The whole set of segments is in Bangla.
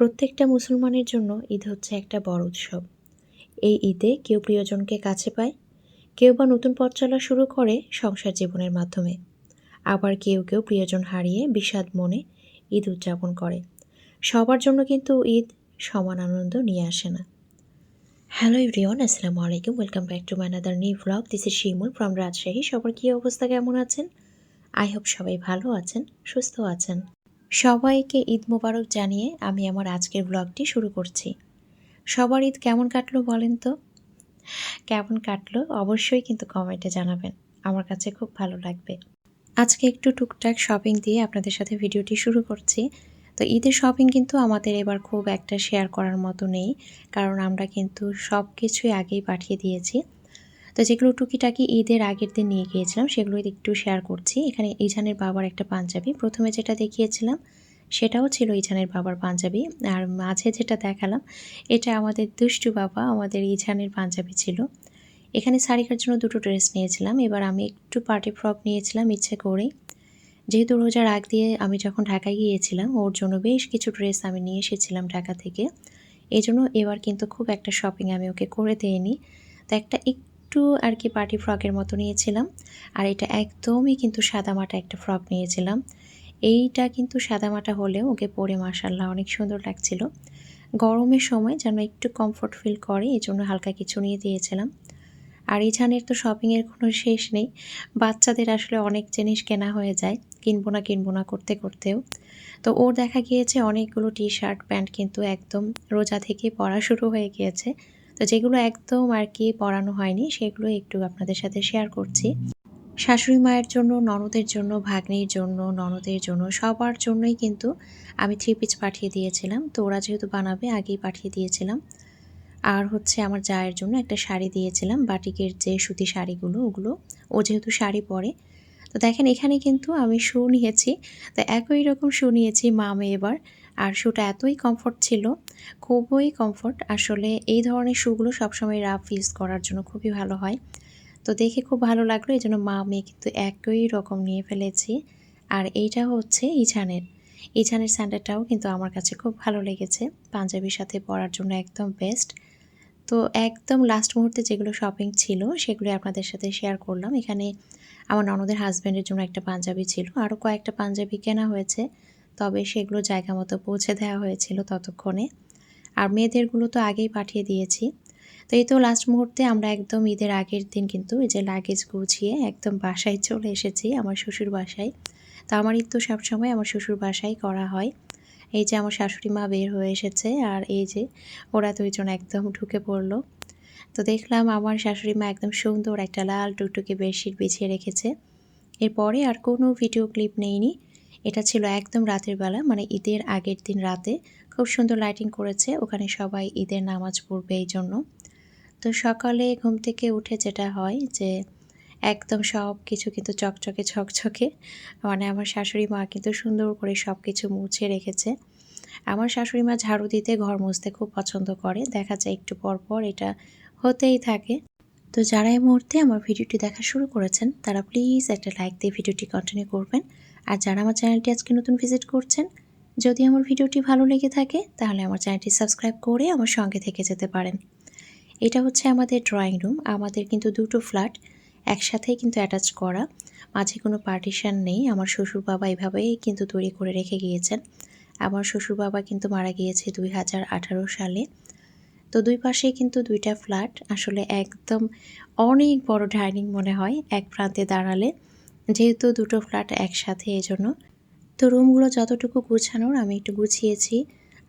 প্রত্যেকটা মুসলমানের জন্য ঈদ হচ্ছে একটা বড় উৎসব। এই ঈদে কেউ প্রিয়জনকে কাছে পায়, কেউ বা নতুন পথ চলা শুরু করে সংসার জীবনের মাধ্যমে। আবার কেউ কেউ প্রিয়জন হারিয়ে বিষাদ মনে ঈদ উদযাপন করে। সবার জন্য কিন্তু ঈদ সমান আনন্দ নিয়ে আসে না। হ্যালো এভরিওয়ান, আসসালামু আলাইকুম। Welcome back to my another new vlog. This is Shimul from Rajshahi. সবার কী অবস্থা, কেমন আছেন? আই হোপ সবাই ভালো আছেন, সুস্থ আছেন। সবাইকে ঈদ মোবারক জানিয়ে আমি আমার আজকের ব্লগটি শুরু করছি। সবার ঈদ কেমন কাটলো বলেন তো? কেমন কাটলো অবশ্যই কিন্তু কমেন্টে জানাবেন। আমার কাছে খুব ভালো লাগবে। আজকে একটু টুকটাক শপিং দিয়ে আপনাদের সাথে ভিডিওটি শুরু করছি। তো ঈদের শপিং কিন্তু আমাদের এবার খুব একটা শেয়ার করার মতো নেই, কারণ আমরা কিন্তু সব কিছুই আগেই পাঠিয়ে দিয়েছি। তো যেগুলো টুকিটাকি ঈদের আগের দিন নিয়ে গিয়েছিলাম সেগুলো একটু শেয়ার করছি। এখানে ইজানের বাবার একটা পাঞ্জাবি। প্রথমে যেটা দেখিয়েছিলাম, সেটাও ছিল ইজানের বাবার পাঞ্জাবি। আর মাঝে যেটা দেখালাম, এটা আমাদের দুষ্টু বাবা, আমাদের ইজানের পাঞ্জাবি ছিল। এখানে সারিকার জন্য দুটো ড্রেস নিয়েছিলাম। এবার আমি একটু পার্টি ফ্রক নিয়েছিলাম ইচ্ছে করেই। যেহেতু রোজার আগ দিয়ে আমি যখন ঢাকায় গিয়েছিলাম, ওর জন্য বেশ কিছু ড্রেস আমি নিয়ে এসেছিলাম ঢাকা থেকে। এই জন্য এবার কিন্তু খুব একটা শপিং আমি ওকে করে দিইনি। তো একটা একটু আর কি পার্টি ফ্রকের মতো নিয়েছিলাম। আর এটা একদমই কিন্তু সাদামাটা একটা ফ্রক নিয়েছিলাম। এইটা কিন্তু সাদামাটা হলেও ওকে পরে মাসাল্লাহ অনেক সুন্দর লাগছিল। গরমের সময় যেন একটু কমফোর্ট ফিল করে এই জন্য হালকা কিছু নিয়ে দিয়েছিলাম। আর ইছানের তো শপিংয়ের কোনো শেষ নেই। বাচ্চাদের আসলে অনেক জিনিস কেনা হয়ে যায়, কিনবো না কিনবো না করতে করতেও। তো ওর দেখা গিয়েছে অনেকগুলো টি শার্ট প্যান্ট কিন্তু একদম রোজা থেকে পরা শুরু হয়ে গিয়েছে। তো যেগুলো একদম আর কি পরানো হয়নি, সেগুলো একটু আপনাদের সাথে শেয়ার করছি। শাশুড়ি মায়ের জন্য, ননদের জন্য, ভাগ্নির জন্য, ননদের জন্য, সবার জন্যই কিন্তু আমি থ্রি পিচ পাঠিয়ে দিয়েছিলাম। তো ওরা যেহেতু বানাবে, আগেই পাঠিয়ে দিয়েছিলাম। আর হচ্ছে আমার জায়ের জন্য একটা শাড়ি দিয়েছিলাম, বাটিকের যে সুতি শাড়িগুলো, ওগুলো। ও যেহেতু শাড়ি পরে। তো দেখেন এখানে কিন্তু আমি শু নিয়েছি। তো একই রকম শু নিয়েছি মা মামে এবার। আর শুটা এতই কমফর্ট ছিল, খুবই কমফর্ট আসলে এই ধরনের শুগুলো সবসময় রাফ ইউজ করার জন্য খুবই ভালো হয়। তো দেখে খুব ভালো লাগল, এই জন্য মা মেয়ে কিন্তু একই রকম নিয়ে ফেলেছি। আর এইটা হচ্ছে ইছানের। ইছানের স্যান্ডেলটাও কিন্তু আমার কাছে খুব ভালো লেগেছে, পাঞ্জাবির সাথে পরার জন্য একদম বেস্ট তো একদম লাস্ট মুহূর্তে যেগুলো শপিং ছিল সেগুলো আপনাদের সাথে শেয়ার করলাম। এখানে আমার ননদের হাজব্যান্ডের জন্য একটা পাঞ্জাবি ছিল আরও কয়েকটা পাঞ্জাবি কেনা হয়েছে। তবে সেগুলো জায়গা মতো পৌঁছে দেওয়া হয়েছিল ততক্ষণে। আর মেয়েদেরগুলো তো আগেই পাঠিয়ে দিয়েছি। তো এই তো লাস্ট মুহূর্তে আমরা একদম ঈদের আগের দিন কিন্তু এই যে লাগেজ গুছিয়ে একদম বাসায় চলে এসেছি আমার শ্বশুর বাসায়। তো আমার ঈদ তো সবসময় আমার শ্বশুর বাসায় করা হয়। এই যে আমার শাশুড়ি মা বের হয়ে এসেছে আর এই যে ওরা দুইজন একদম ঢুকে পড়ল। তো দেখলাম আমার শাশুড়ি মা একদম সুন্দর একটা লাল টুকটুকে বেডশিট বিছিয়ে রেখেছে। এরপরে আর কোনো ভিডিও ক্লিপ নেইনি। এটা ছিল একদম রাতের বেলা মানে ঈদের আগের দিন রাতে। খুব সুন্দর লাইটিং করেছে, ওখানে সবাই ঈদের নামাজ পড়বে এই জন্য তো সকালে ঘুম থেকে উঠে যেটা হয় যে, একদম সব কিছু কিন্তু চকচকে ছকচকে মানে আমার শাশুড়ি মা কিন্তু সুন্দর করে সব কিছু মুছে রেখেছে। আমার শাশুড়ি মা ঝাড়ু দিতে ঘর মুছতে খুব পছন্দ করে, দেখা যায় একটু পর পর এটা হতেই থাকে। তো যারা এই মুহূর্তে আমার ভিডিওটি দেখা শুরু করেছেন, তারা প্লিজ একটা লাইক দিয়ে ভিডিওটি কন্টিনিউ করবেন। আর যারা আমার চ্যানেলটি আজকে নতুন ভিজিট করছেন, যদি আমার ভিডিওটি ভালো লেগে থাকে, তাহলে আমার চ্যানেলটি সাবস্ক্রাইব করে আমার সঙ্গে থেকে যেতে পারেন। এটা হচ্ছে আমাদের ড্রয়িং রুম। আমাদের কিন্তু দুটো ফ্ল্যাট, একসাথেই কিন্তু অ্যাটাচ করা। মাঝে কোনো পার্টিশন নেই। আমার শ্বশুর বাবা এভাবেই কিন্তু তৈরি করে রেখে গিয়েছেন। আমার শ্বশুর বাবা কিন্তু মারা গিয়েছে দুই হাজার আঠারো সালে। তো দুই পাশে কিন্তু দুইটা ফ্ল্যাট। আসলে একদম অনেক বড় ডাইনিং মনে হয়, এক প্রান্তে দাঁড়ালে। যেহেতু দুটো ফ্ল্যাট একসাথে এই জন্য তো রুমগুলো যতটুকু গুছানোর আমি একটু গুছিয়েছি।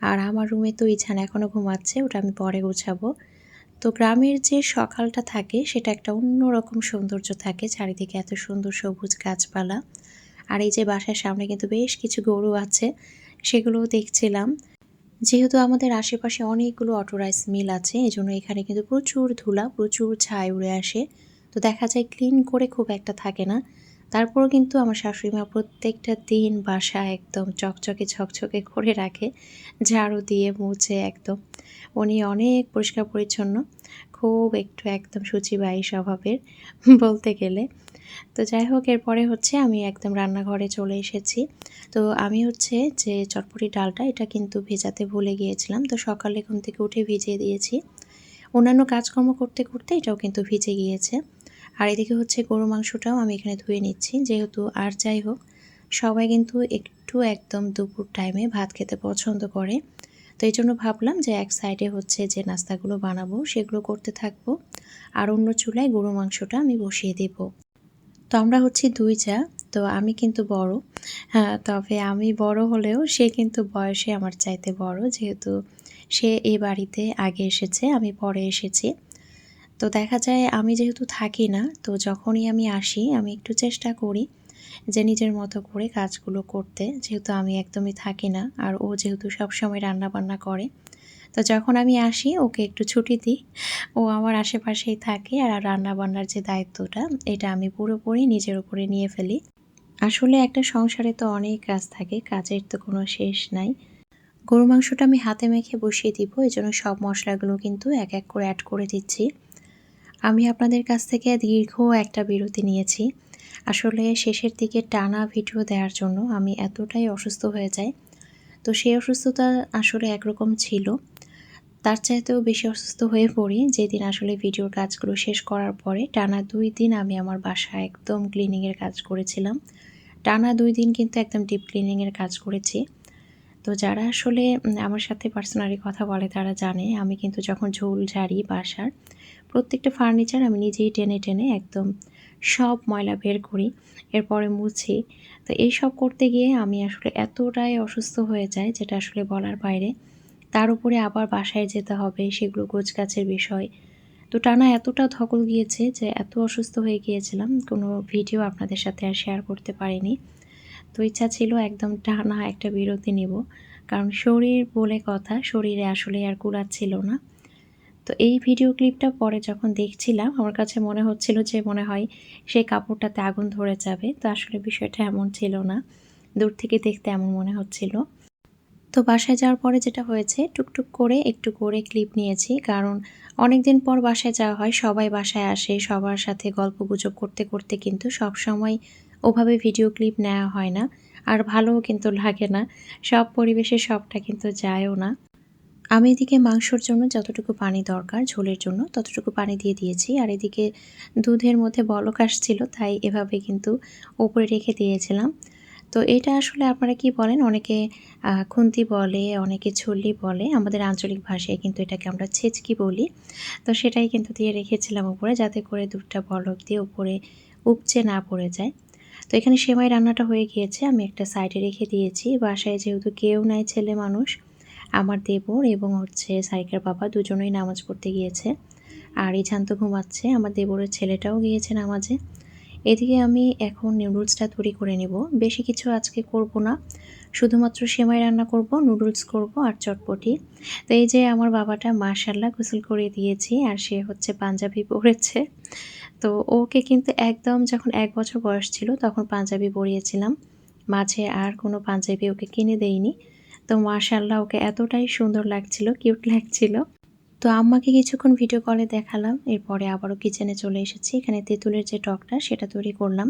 আর আমার রুমে তো ইছান এখনও ঘুমাচ্ছে, ওটা আমি পরে গুছাবো। তো গ্রামের যে সকালটা থাকে, সেটা একটা অন্যরকম সৌন্দর্য থাকে, চারিদিকে এত সুন্দর সবুজ গাছপালা। আর এই যে বাসার সামনে কিন্তু বেশ কিছু গরু আছে, সেগুলোও দেখছিলাম। যেহেতু আমাদের আশেপাশে অনেকগুলো অটোরাইস মিল আছে এই জন্য এখানে কিন্তু প্রচুর ধুলা, প্রচুর ছাই উড়ে আসে। তো দেখা যায় ক্লিন করে খুব একটা থাকে না। তারপরও কিন্তু আমার শাশুড়ি মা প্রত্যেকটা দিন বাসা একদম চকচকে ছকচকে করে রাখে, ঝাড়ু দিয়ে, মুছে একদম। উনি অনেক পরিষ্কার পরিচ্ছন্ন, খুব একটু একদম সূচিবাহী স্বভাবের বলতে গেলে। তো যাই হোক, এরপরে হচ্ছে আমি একদম রান্নাঘরে চলে এসেছি। তো আমি হচ্ছে যে চটপটি ডালটা এটা কিন্তু ভেজাতে ভুলে গিয়েছিলাম। তো সকালে ঘুম থেকে উঠে ভিজিয়ে দিয়েছি। অন্যান্য কাজকর্ম করতে করতে এটাও কিন্তু ভিজে গিয়েছে। আর এদিকে হচ্ছে গরু মাংসটাও আমি এখানে ধুয়ে নিচ্ছি, যেহেতু আর যাই হোক, সবাই কিন্তু একটু একদম দুপুর টাইমে ভাত খেতে পছন্দ করে। তো এই জন্য ভাবলাম যে এক সাইডে হচ্ছে যে নাস্তাগুলো বানাবো, সেগুলো করতে থাকব, আর অন্য চুলায় গরু মাংসটা আমি বসিয়ে দেব। তো আমরা হচ্ছি দুই চা, তো আমি কিন্তু বড়। হ্যাঁ তবে আমি বড় হলেও সে কিন্তু বয়সে আমার চাইতে বড়, যেহেতু সে এই বাড়িতে আগে এসেছে, আমি পরে এসেছি। তো দেখা যায় আমি যেহেতু থাকি না, তো যখনই আমি আসি, আমি একটু চেষ্টা করি যে নিজের মতো করে কাজগুলো করতে। যেহেতু আমি একদমই থাকি না, আর ও যেহেতু সবসময় রান্নাবান্না করে। তো যখন আমি আসি, ওকে একটু ছুটি দিই। ও আমার আশেপাশেই থাকে, আর রান্না বান্নার যে দায়িত্বটা, এটা আমি পুরোপুরি নিজের উপরে নিয়ে ফেলি। আসলে একটা সংসারে তো অনেক কাজ থাকে, কাজের তো কোনো শেষ নাই। গরু মাংসটা আমি হাতে মেখে বসিয়ে দিব এই জন্য সব মশলাগুলো কিন্তু এক এক করে অ্যাড করে দিচ্ছি। আমি আপনাদের কাছ থেকে দীর্ঘ একটা বিরতি নিয়েছি। আসলে শেষের দিকে টানা ভিডিও দেওয়ার জন্য আমি এতটাই অসুস্থ হয়ে যাই। তো সেই অসুস্থতা আসলে একরকম ছিল। তার চাইতেও বেশি অসুস্থ হয়ে পড়ি যেদিন আসলে ভিডিওর কাজগুলো শেষ করার পরে টানা দুই দিন আমি আমার বাসায় একদম ক্লিনিংয়ের কাজ করেছিলাম। টানা দুই দিন কিন্তু একদম ডিপ ক্লিনিংয়ের কাজ করেছি। তো যারা আসলে আমার সাথে পার্সোনালি কথা বলে তারা জানে আমি কিন্তু যখন ঝোল ঝাড়ি বাসার প্রত্যেকটা ফার্নিচার আমি নিজেই টেনে টেনে একদম সব ময়লা বের করি, এরপরে মুছি। তো এই সব করতে গিয়ে আমি আসলে এতটাই অসুস্থ হয়ে যাই যেটা আসলে বলার বাইরে। তার উপরে আবার বাসায় যেতে হবে, সেগুলো গাছের বিষয়। তো টানা এতটা ধকল গিয়েছে যে এত অসুস্থ হয়ে গিয়েছিলাম, কোনো ভিডিও আপনাদের সাথে আর শেয়ার করতে পারিনি। তো ইচ্ছা ছিল একদম টানা একটা বিরতি নিব, কারণ শরীর বলে কথা, শরীরে আসলে আর কুলাচ্ছিল না। তো এই ভিডিও ক্লিপটা পরে যখন দেখছিলাম, আমার কাছে মনে হচ্ছিল যে মনে হয় সেই কাপড়টাতে আগুন ধরে যাবে। তো আসলে বিষয়টা এমন ছিল না। দূর থেকে দেখতে এমন মনে হচ্ছিল। তো বাসায় যাওয়ার পরে যেটা হয়েছে, টুকটুক করে একটু করে ক্লিপ নিয়েছি। কারণ অনেক দিন পর বাসায় যাওয়া হয়, সবাই বাসায় আসে, সবার সাথে গল্প গুজব করতে করতে কিন্তু সব সময় ওভাবে ভিডিও ক্লিপ নেওয়া হয় না। আর ভালোও কিন্তু লাগে না। সব পরিবেশে সবটা কিন্তু যায়ও না। আমি এদিকে মাংসর জন্য যতটুকু পানি দরকার, ঝোলের জন্য ততটুকু পানি দিয়ে দিয়েছি। আর এদিকে দুধের মধ্যে বলক আসছিল, তাই এভাবে কিন্তু ওপরে রেখে দিয়েছিলাম। তো এটা আসলে আপনারা কি বলেন? অনেকে খুন্তি বলে, অনেকে ছল্লি বলে। আমাদের আঞ্চলিক ভাষায় কিন্তু এটাকে আমরা ছেচকি বলি। তো সেটাই কিন্তু দিয়ে রেখেছিলাম উপরে, যাতে করে দুধটা বলক দিয়ে উপরে উপচে না পড়ে যায়। তো এখানে সেমাই রান্নাটা হয়ে গিয়েছে। আমি একটা সাইডে রেখে দিয়েছি। বাসায় যেহেতু কেউ নাই, ছেলে মানুষ আমার দেবর এবং হচ্ছে সাইকের বাবা দুজনেই নামাজ পড়তে গিয়েছে। আর ইছান তো ঘুমাচ্ছে, আমার দেবরের ছেলেটাও গিয়েছে নামাজে। এদিকে আমি এখন নুডলসটা তৈরি করে নেব। বেশি কিছু আজকে করব না। শুধুমাত্র সেমাই রান্না করব, নুডলস করব আর চটপটি। তো এই যে আমার বাবাটা মার্শাল্লাহ গোসল করে দিয়েছি আর সে হচ্ছে পাঞ্জাবি পরেছে। তো ওকে কিন্তু একদম যখন এক বছর বয়স ছিল তখন পাঞ্জাবি পরিয়েছিলাম। মাঝে আর কোনো পাঞ্জাবি ওকে কিনে দেইনি। তো মার্শাল্লাহ ওকে এতটাই সুন্দর লাগছিল কিউট লাগছিল। তো আম্মাকে কিছুক্ষণ ভিডিও কলে দেখালাম, এরপরে আবারও কিচেনে চলে এসেছি। এখানে তেঁতুলের যে টকটা, সেটা তৈরি করলাম।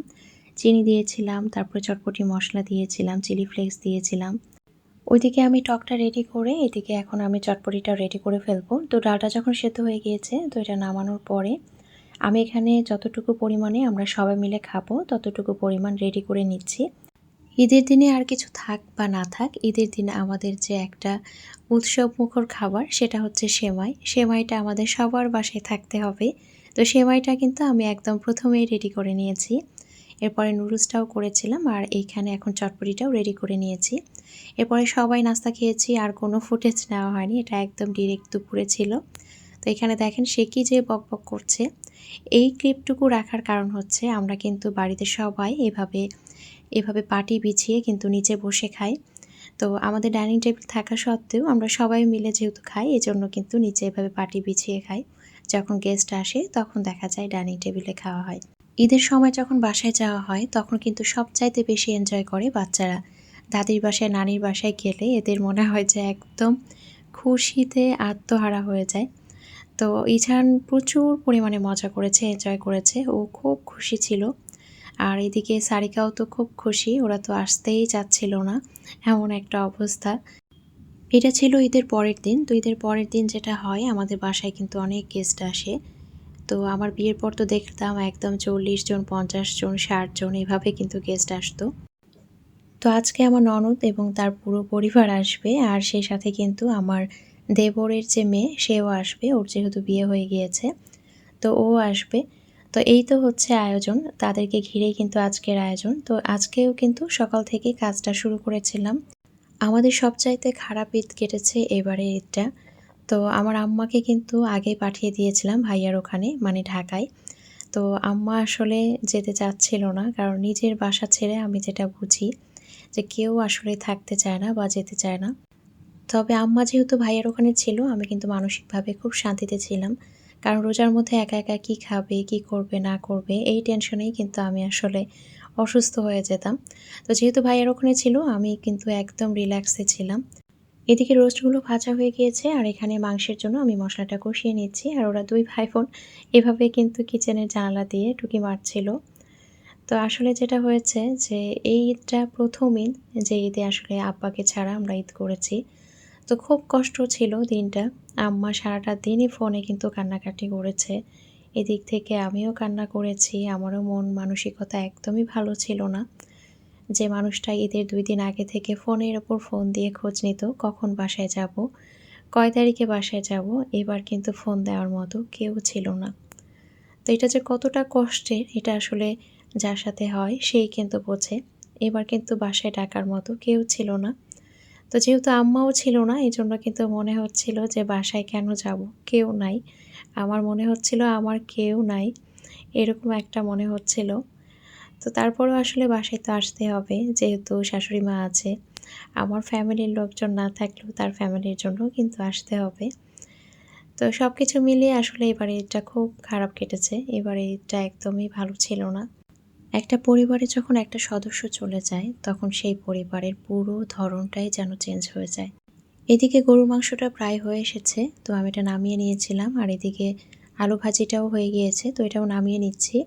চিনি দিয়েছিলাম, তারপরে চটপটি মশলা দিয়েছিলাম চিলি ফ্লেক্স দিয়েছিলাম। ওইদিকে আমি টকটা রেডি করে, এদিকে এখন আমি চটপটিটা রেডি করে ফেলব। তো ডালটা যখন সেদ্ধ হয়ে গিয়েছে, তো এটা নামানোর পরে আমি এখানে যতটুকু পরিমাণে আমরা সবাই মিলে খাব, ততটুকু পরিমাণ রেডি করে নিচ্ছি। ঈদের দিনে আর কিছু থাক বা না থাক, ঈদের দিনে আমাদের যে একটা উৎসব মুখর খাবার সেটা হচ্ছে সেমাই। সেমাইটা আমাদের সবার বাসায় থাকতে হবে। তো সেমাইটা কিন্তু আমি একদম প্রথমেই রেডি করে নিয়েছি। এরপরে নুডলসটাও করেছিলাম আর এইখানে এখন চটপটিটাও রেডি করে নিয়েছি। এরপরে সবাই নাস্তা খেয়েছি, আর কোনো ফুটেজ নেওয়া হয়নি। এটা একদম ডিরেক্ট দুপুরে ছিল। তো এখানে দেখেন সে কি যে বক বক করছে। এই ক্লিপটুকু রাখার কারণ হচ্ছে আমরা কিন্তু বাড়িতে সবাই এভাবে এভাবে পাটি বিছিয়ে কিন্তু নিচে বসে খাই। তো আমাদের ডাইনিং টেবিল থাকা সত্ত্বেও আমরা সবাই মিলে যেহেতু খাই, এজন্য কিন্তু নিচে এভাবে পাটি বিছিয়ে খাই। যখন গেস্ট আসে তখন দেখা যায় ডাইনিং টেবিলে খাওয়া হয়। ঈদের সময় যখন বাসায় যাওয়া হয় তখন কিন্তু সবচাইতে বেশি এনজয় করে বাচ্চারা। দাদির বাসায়, নানির বাসায় গেলে এদের মনে হয় যে একদম খুশিতে আত্মহারা হয়ে যায়। তো ইছান প্রচুর পরিমাণে মজা করেছে এনজয় করেছে। ও খুব খুশি ছিল। আর এদিকে সারিকাও তো খুব খুশি, ওরা তো আসতেই চাচ্ছিল না। এমন একটা অবস্থা। এটা ছিল ঈদের পরের দিন। তো ঈদের পরের দিন যেটা হয়, আমাদের বাসায় কিন্তু অনেক গেস্ট আসে। তো আমার বিয়ের পর তো দেখতাম একদম চল্লিশ জন, পঞ্চাশ জন, ষাট জন এভাবে কিন্তু গেস্ট আসতো। তো আজকে আমার ননদ এবং তার পুরো পরিবার আসবে। আর সেই সাথে কিন্তু আমার দেবরের যে মেয়ে, সেও আসবে। ওর যেহেতু বিয়ে হয়ে গিয়েছে, তো ও আসবে। তো এই তো হচ্ছে আয়োজন। তাদেরকে ঘিরেই কিন্তু আজকের আয়োজন। তো আজকেও কিন্তু সকাল থেকে কাজটা শুরু করেছিলাম। আমাদের সবচাইতে খারাপ ঈদ কেটেছে এবারে ঈদটা। তো আমার আম্মাকে কিন্তু আগে পাঠিয়ে দিয়েছিলাম ভাইয়ার ওখানে মানে ঢাকায়। তো আম্মা আসলে যেতে চাচ্ছিল না, কারণ নিজের বাসা ছেড়ে আমি যেটা বুঝি যে কেউ আসলে থাকতে চায় না বা যেতে চায় না। তবে আম্মা যেহেতু ভাইয়ের ওখানে ছিল, আমি কিন্তু মানসিকভাবে খুব শান্তিতে ছিলাম। কারণ রোজার মধ্যে একা একা কী খাবে, কি করবে, না করবে, এই টেনশনেই কিন্তু আমি আসলে অসুস্থ হয়ে যেতাম। তো যেহেতু ভাইয়ের ওখানে ছিল, আমি কিন্তু একদম রিল্যাক্সে ছিলাম। এদিকে রোস্টগুলো ভাজা হয়ে গিয়েছে, আর এখানে মাংসের জন্য আমি মশলাটা কষিয়ে নিচ্ছি, আর ওরা দুই ভাই বোন এভাবে কিন্তু কিচেনের জানালা দিয়ে টুকি মারছিল। তো আসলে যেটা হয়েছে যে এই ঈদটা প্রথম ঈদ, যে ঈদে আসলে আব্বাকে ছাড়া আমরা ঈদ করেছি। তো খুব কষ্ট ছিল দিনটা। আম্মা সারাটা দিনই ফোনে কিন্তু কান্নাকাটি করেছে। এদিক থেকে আমিও কান্না করেছি, আমারও মন মানসিকতা একদমই ভালো ছিল না। যে মানুষটা ঈদের দুই দিন আগে থেকে ফোনের ওপর ফোন দিয়ে খোঁজ নিত, কখন বাসায় যাব, কয় তারিখে বাসায় যাব, এবার কিন্তু ফোন দেওয়ার মতো কেউ ছিল না। তো এটা যে কতটা কষ্টের, এটা আসলে যার সাথে হয় সেই কিন্তু বোঝে। এবার কিন্তু বাসায় ডাকার মতো কেউ ছিল না। তো যেহেতু আম্মাও ছিল না এই জন্য কিন্তু মনে হচ্ছিল যে বাসায় কেন যাব? কেউ নাই। আমার মনে হচ্ছিল আমার কেউ নাই। এরকম একটা মনে হচ্ছিল। তো তারপরেও আসলে বাসায় তো আসতে হবে, যেহেতু শাশুড়ি মা আছে। আমার ফ্যামিলির লোকজন না থাকলেও তার ফ্যামিলির জন্য কিন্তু আসতে হবে। তো সব কিছু মিলিয়ে আসলে এবারে এটা খুব খারাপ কেটেছে। এবারে এটা একদমই ভালো ছিল না। একটা পরিবারে যখন একটা সদস্য চলে যায়, তখন সেই পরিবারের পুরো ধরনটাই যেন চেঞ্জ হয়ে যায়। এদিকে গরুর মাংসটা প্রায় হয়ে এসেছে, তো আমি এটা নামিয়ে নিয়েছিলাম, আর এদিকে আলু ভাজিটাও হয়ে গিয়েছে, তো এটাও নামিয়ে নিচ্ছি।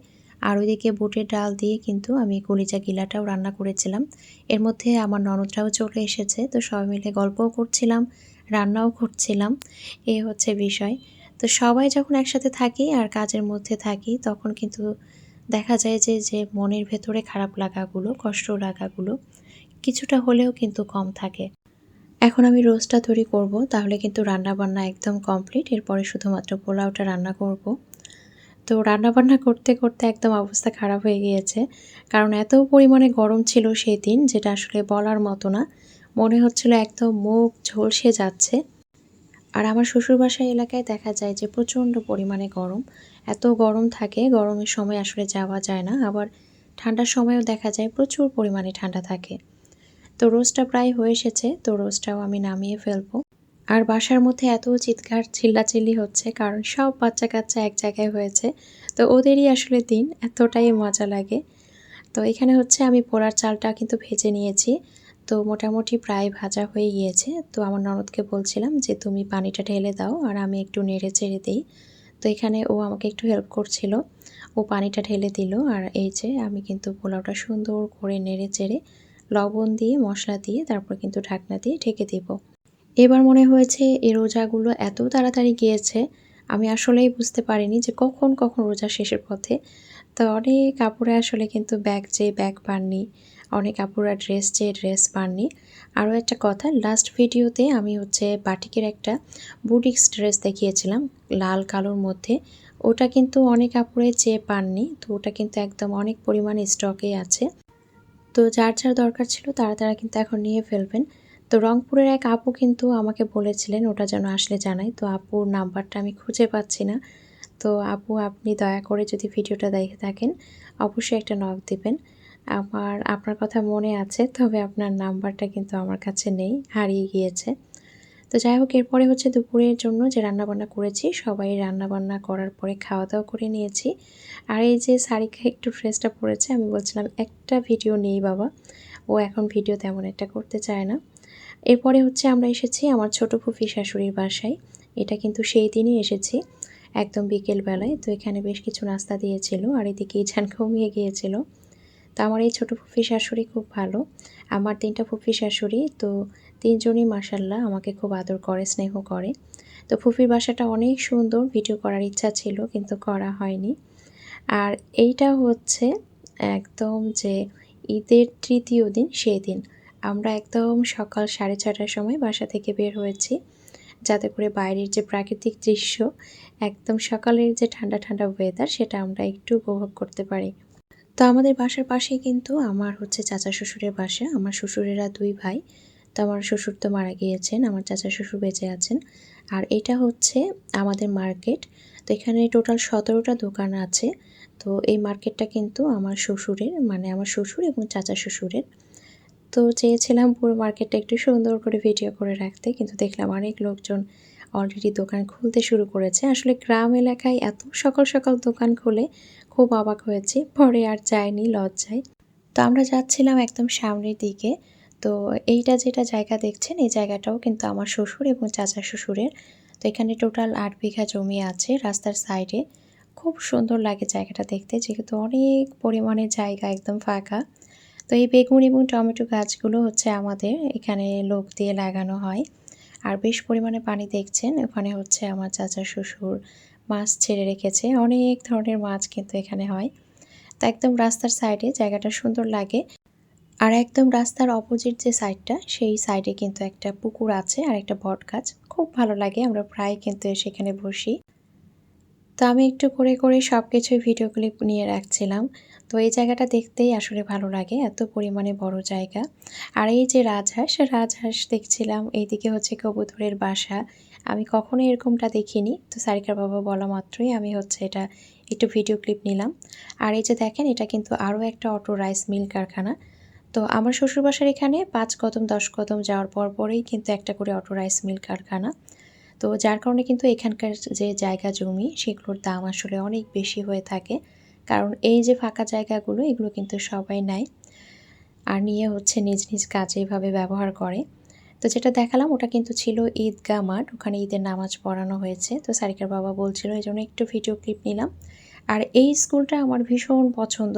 আর ওইদিকে বুটের ডাল দিয়ে কিন্তু আমি কলিজা গিলাটাও রান্না করেছিলাম। এর মধ্যে আমার ননদরাও চলে এসেছে, তো সবাই মিলে গল্পও করছিলাম, রান্নাও করছিলাম। এ হচ্ছে বিষয়। তো সবাই যখন একসাথে থাকি আর কাজের মধ্যে থাকি, তখন কিন্তু দেখা যায় যে যে মনের ভেতরে খারাপ লাগাগুলো, কষ্ট লাগাগুলো কিছুটা হলেও কিন্তু কম থাকে। এখন আমি রোস্টটা তৈরি করব, তাহলে কিন্তু রান্না বান্না একদম কমপ্লিট। এরপরে শুধুমাত্র পোলাওটা রান্না করব। তো রান্নাবান্না করতে করতে একদম অবস্থা খারাপ হয়ে গিয়েছে। কারণ এত পরিমাণে গরম ছিল সেই দিন, যেটা আসলে বলার মতো না। মনে হচ্ছিল একদম মুখ ঝলসে যাচ্ছে। আর আমার শ্বশুরবাসায় এলাকায় দেখা যায় যে প্রচণ্ড পরিমাণে গরম। এত গরম থাকে, গরমের সময় আসলে যাওয়া যায় না। আবার ঠান্ডার সময়ও দেখা যায়, প্রচুর পরিমাণে ঠান্ডা থাকে। তো রোজটা প্রায় হয়ে এসেছে, তো রোজটাও আমি নামিয়ে ফেলব। আর বাসার মধ্যে এত চিৎকার, চিল্লাচিল্লি হচ্ছে, কারণ সব বাচ্চা কাচ্চা এক জায়গায় হয়েছে। তো ওদেরই আসলে দিন, এতটাই মজা লাগে। তো এখানে হচ্ছে আমি পোড়ার চালটা কিন্তু ভেজে নিয়েছি। তো মোটামুটি প্রায় ভাজা হয়ে গিয়েছে। তো আমার ননদকে বলছিলাম যে, তুমি পানিটা ঢেলে দাও, আর আমি একটু নেড়ে চেড়ে দিই। তো এখানে ও আমাকে একটু হেল্প করছিল। ও পানিটা ঢেলে দিল আর এই যে আমি কিন্তু পোলাওটা সুন্দর করে নেড়ে চেড়ে লবণ দিয়ে, মশলা দিয়ে, তারপর কিন্তু ঢাকনা দিয়ে ঢেকে দিব। এবার মনে হয়েছে এই রোজাগুলো এত তাড়াতাড়ি গিয়েছে, আমি আসলেই বুঝতে পারিনি যে কখন কখন রোজা শেষের পথে। তো অনেক কাপড়ে আসলে কিন্তু ব্যাগ চেয়ে ব্যাগ পাননি অনেক আপুরা ড্রেস চেয়ে ড্রেস পাননি। আরও একটা কথা লাস্ট ভিডিওতে আমি হচ্ছে বাটিকের একটা বুটিক্স ড্রেস দেখিয়েছিলাম, লাল কালোর মধ্যে। ওটা কিন্তু অনেক আপুরে চেয়ে পাননি, তো ওটা কিন্তু একদম অনেক পরিমাণে স্টকে আছে। তো যার যার দরকার ছিল তারা তারা কিন্তু এখন নিয়ে ফেলবেন। তো রংপুরের এক আপু কিন্তু আমাকে বলেছিলেন, ওটা যেন আসলে জানাই। তো আপুর নাম্বারটা আমি খুঁজে পাচ্ছি না। তো আপু, আপনি দয়া করে যদি ভিডিওটা দেখে থাকেন, অবশ্যই একটা নক দিবেন। আমার, আপনার কথা মনে আছে, তবে আপনার নাম্বারটা কিন্তু আমার কাছে নেই, হারিয়ে গিয়েছে। তো যাই হোক, এরপরে হচ্ছে দুপুরের জন্য যে রান্নাবান্না করেছি, সবাই রান্নাবান্না করার পরে খাওয়া দাওয়া করে নিয়েছি। আর এই যে সারিকা একটু ড্রেসটা পরেছে আমি বলছিলাম, একটা ভিডিও নেই বাবা, ও এখন ভিডিও তেমন একটা করতে চায় না। এরপরে হচ্ছে আমরা এসেছি আমার ছোট ফুফি শাশুড়ির বাসায়, এটা কিন্তু সেই দিনই এসেছি, একদম বিকেলবেলায়। তো এখানে বেশ কিছু নাস্তা দিয়েছিল, আর এদিকে ইছান ঘুমিয়ে গিয়েছিল। তো আমার এই ছোটো ফুফি শাশুড়ি খুব ভালো। আমার তিনটা ফুফি শাশুড়ি, তো তিনজনই মাসাল্লাহ আমাকে খুব আদর করে, স্নেহ করে। তো ফুফির বাসাটা অনেক সুন্দর, ভিডিও করার ইচ্ছা ছিল, কিন্তু করা হয়নি। আর এইটা হচ্ছে একদম যে ঈদের তৃতীয় দিন, সেই দিন। আমরা একদম সকাল সাড়ে ছটার সময় বাসা থেকে বের হয়েছি। যাতে করে বাইরের যে প্রাকৃতিক দৃশ্য, একদম সকালের যে ঠান্ডা ঠান্ডা ওয়েদার সেটা আমরা একটু উপভোগ করতে পারি। তো আমাদের বাসার পাশেই কিন্তু আমার হচ্ছে চাচা শ্বশুরের বাসা, আমার শ্বশুরেরা দুই ভাই। তো আমার শ্বশুর তো মারা গিয়েছেন, আমার চাচা শ্বশুর বেঁচে আছেন। আর এটা হচ্ছে আমাদের মার্কেট। তো এখানে টোটাল সতেরোটা দোকান আছে। তো এই মার্কেটটা কিন্তু আমার শ্বশুরের মানে আমার শ্বশুর এবং চাচা শ্বশুরের। তো চেয়েছিলাম পুরো মার্কেটটা একটু সুন্দর করে ভিডিও করে রাখতে, কিন্তু দেখলাম অনেক লোকজন অলরেডি দোকান খুলতে শুরু করেছে। আসলে গ্রাম এলাকায় এত সকাল সকাল দোকান খুলে খুব অবাক হয়েছি। পরে আর যায়নি লজ্জায়। তো আমরা যাচ্ছিলাম একদম সামনের দিকে। তো এইটা যেটা জায়গা দেখছেন, এই জায়গাটাও কিন্তু আমার শ্বশুর এবং চাচা শ্বশুরের। তো এখানে টোটাল আট বিঘা জমি আছে রাস্তার সাইডে। খুব সুন্দর লাগে জায়গাটা দেখতে, যেহেতু অনেক পরিমাণে জায়গা একদম ফাঁকা। তো এই বেগুন এবং টমেটো গাছগুলো হচ্ছে আমাদের এখানে লোক দিয়ে লাগানো হয়। আর বেশ পরিমাণে পানি দেখছেন। ওখানে হচ্ছে আমার চাচা শ্বশুর মাছ ছেড়ে রেখেছে। অনেক ধরনের মাছ কিন্তু এখানে হয়। তো একদম রাস্তার সাইডে জায়গাটা সুন্দর লাগে। আর একদম রাস্তার অপোজিট যে সাইডটা, সেই সাইডে কিন্তু একটা পুকুর আছে আর একটা বট গাছ খুব ভালো লাগে, আমরা প্রায় কিন্তু সেখানে বসি। তো আমি একটু করে করে সব কিছুই ভিডিও ক্লিপ নিয়ে রাখছিলাম। তো এই জায়গাটা দেখতেই আসলে ভালো লাগে, এত পরিমাণে বড় জায়গা। আর এই যে রাজহাঁস রাজহাঁস দেখছিলাম, এইদিকে হচ্ছে কবুতরের বাসা। আমি কখনো এরকমটা দেখিনি, তো সারিকার বাবা বলা মাত্রই আমি হচ্ছে এটা একটু ভিডিও ক্লিপ নিলাম। আর এই যে দেখেন, এটা কিন্তু আরও একটা অটো রাইস মিল কারখানা। তো আমার শ্বশুরবাসার এখানে পাঁচ কদম, দশ কদম যাওয়ার পর পরেই কিন্তু একটা করে অটো রাইস মিল কারখানা। তো যার কারণে কিন্তু এখানকার যে জায়গা জমি, সেগুলোর দাম আসলে অনেক বেশি হয়ে থাকে। কারণ এই যে ফাঁকা জায়গাগুলো, এগুলো কিন্তু সবাই নেয়। আর নিয়ে হচ্ছে নিজ নিজ কাজে এভাবে ব্যবহার করে। তো যেটা দেখালাম, ওটা কিন্তু ছিল ঈদগাহ মাঠ। ওখানে ঈদের নামাজ পড়ানো হয়েছে। তো সারিকার বাবা বলছিল, এই জন্য একটু ভিডিও ক্লিপ নিলাম। আর এই স্কুলটা আমার ভীষণ পছন্দ।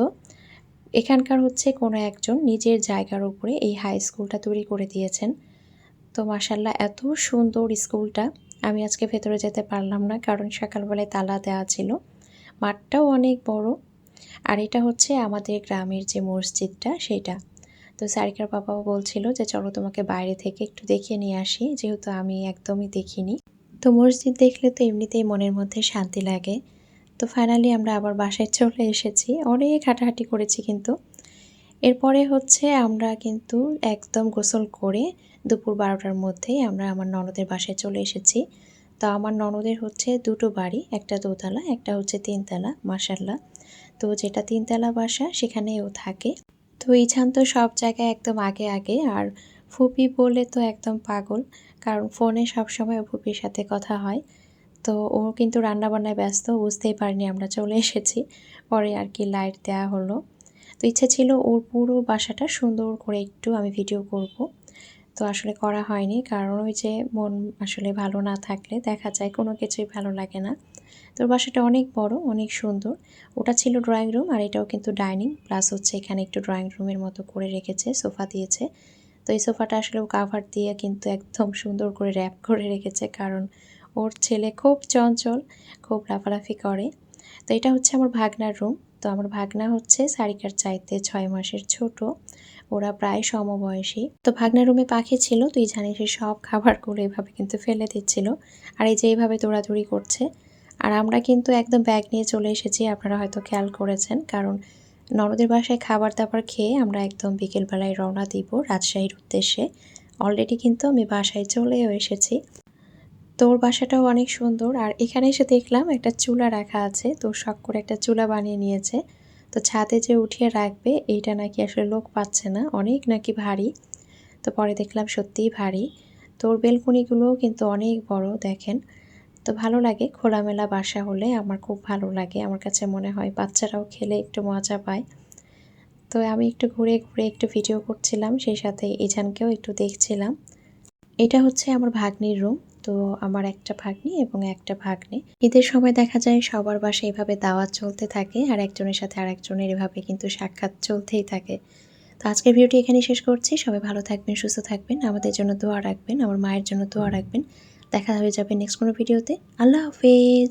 এখানকার হচ্ছে কোনো একজন নিজের জায়গার উপরে এই হাই স্কুলটা তৈরি করে দিয়েছেন। তো মাসাল্লাহ এত সুন্দর স্কুলটা। আমি আজকে ভেতরে যেতে পারলাম না, কারণ সকালবেলায় তালা দেওয়া ছিল। মাঠটাও অনেক বড়। আর এটা হচ্ছে আমাদের গ্রামের যে মসজিদটা সেটা তো সারিকার বাবাও বলছিল যে, চলো তোমাকে বাইরে থেকে একটু দেখিয়ে নিয়ে আসি, যেহেতু আমি একদমই দেখিনি। তো মসজিদ দেখলে তো এমনিতেই মনের মধ্যে শান্তি লাগে। তো ফাইনালি আমরা আবার বাসায় চলে এসেছি। অনেক হাঁটাহাঁটি করেছি কিন্তু। এরপরে হচ্ছে আমরা কিন্তু একদম গোসল করে দুপুর বারোটার মধ্যেই আমরা আমার ননদের বাসায় চলে এসেছি। তো আমার ননদের হচ্ছে দুটো বাড়ি, একটা দোতলা, একটা হচ্ছে তিনতলা মাসাল্লাহ তো যেটা তিনতলা বাসা সেখানে ও থাকে। তো ইছান তো সব জায়গায় একদম আগে আগে, আর ফুপি বলে তো একদম পাগল, কারণ ফোনে সবসময় ফুপির সাথে কথা হয়। তো ও কিন্তু রান্নাবান্নায় ব্যস্ত, বুঝতেই পারিনি আমরা চলে এসেছি। পরে আর কি লাইট দেওয়া হলো। তো ইচ্ছে ছিল ওর পুরো বাসাটা সুন্দর করে একটু আমি ভিডিও করব। তো আসলে করা হয়নি। কারণ ওই যে মন আসলে ভালো না থাকলে দেখা যায় কোনো কিছুই ভালো লাগে না। তো বাসাটা অনেক বড়, অনেক সুন্দর। ওটা ছিল ড্রয়িং রুম আর এটাও কিন্তু ডাইনিং। প্লাস হচ্ছে এখানে একটু ড্রয়িং রুমের মতো করে রেখেছে, সোফা দিয়েছে। তো এই সোফাটা আসলে কাভার দিয়ে কিন্তু একদম সুন্দর করে র্যাপ করে রেখেছে। কারণ ওর ছেলে খুব চঞ্চল, খুব লাফালাফি করে। তো এটা হচ্ছে আমার ভাগনার রুম তো আমার ভাগনা হচ্ছে সারিকার চাইতে ছয় মাসের ছোট। ওরা প্রায় সমবয়সী। তো ভাগনা রুমে পাখি ছিল, তুই জানিস সব খাবারগুলো এভাবে কিন্তু ফেলে দিচ্ছিল। আর এই যে এইভাবে দৌড়াদৌড়ি করছে। আর আমরা কিন্তু একদম ব্যাগ নিয়ে চলে এসেছি, আপনারা হয়তো খেয়াল করেছেন। কারণ ননদের বাসায় খাবার দাবার খেয়ে আমরা একদম বিকেলবেলায় রওনা দিব রাজশাহীর উদ্দেশ্যে। অলরেডি কিন্তু আমি বাসায় চলেও এসেছি। তোর বাসাটাও অনেক সুন্দর। আর এখানে এসে দেখলাম একটা চুলা রাখা আছে, তোর শখ করে একটা চুলা বানিয়ে নিয়েছে। তো ছাদে যে উঠিয়ে রাখবে, এইটা নাকি আসলে লোক পাচ্ছে না, অনেক নাকি ভারী। তো পরে দেখলাম সত্যিই ভারী। তো ওর বেলকনিগুলোও কিন্তু অনেক বড়, দেখেন। তো ভালো লাগে খোলামেলা বাসা হলে, আমার খুব ভালো লাগে। আমার কাছে মনে হয় বাচ্চারাও খেলে একটু মজা পায়। তো আমি একটু ঘুরে ঘুরে একটু ভিডিও করছিলাম, সেই সাথে ইজানকেও একটু দেখছিলাম। এটা হচ্ছে আমার ভাগ্নির রুম তো আমার একটা ভাগ্নি এবং একটা ভাগ্নে। ঈদের সময় দেখা যায় সবার বাসায় এভাবে দাওয়াত চলতে থাকে আর একজনের সাথে আর একজনের এভাবে কিন্তু সাক্ষাৎ চলতেই থাকে। তো আজকের ভিডিওটি এখানে শেষ করছি। সবাই ভালো থাকবেন, সুস্থ থাকবেন, আমাদের জন্য দোয়া রাখবেন, আমার মায়ের জন্য দোয়া রাখবেন। দেখা হয়ে যাবে নেক্সট কোনো ভিডিওতে। আল্লাহ হাফেজ।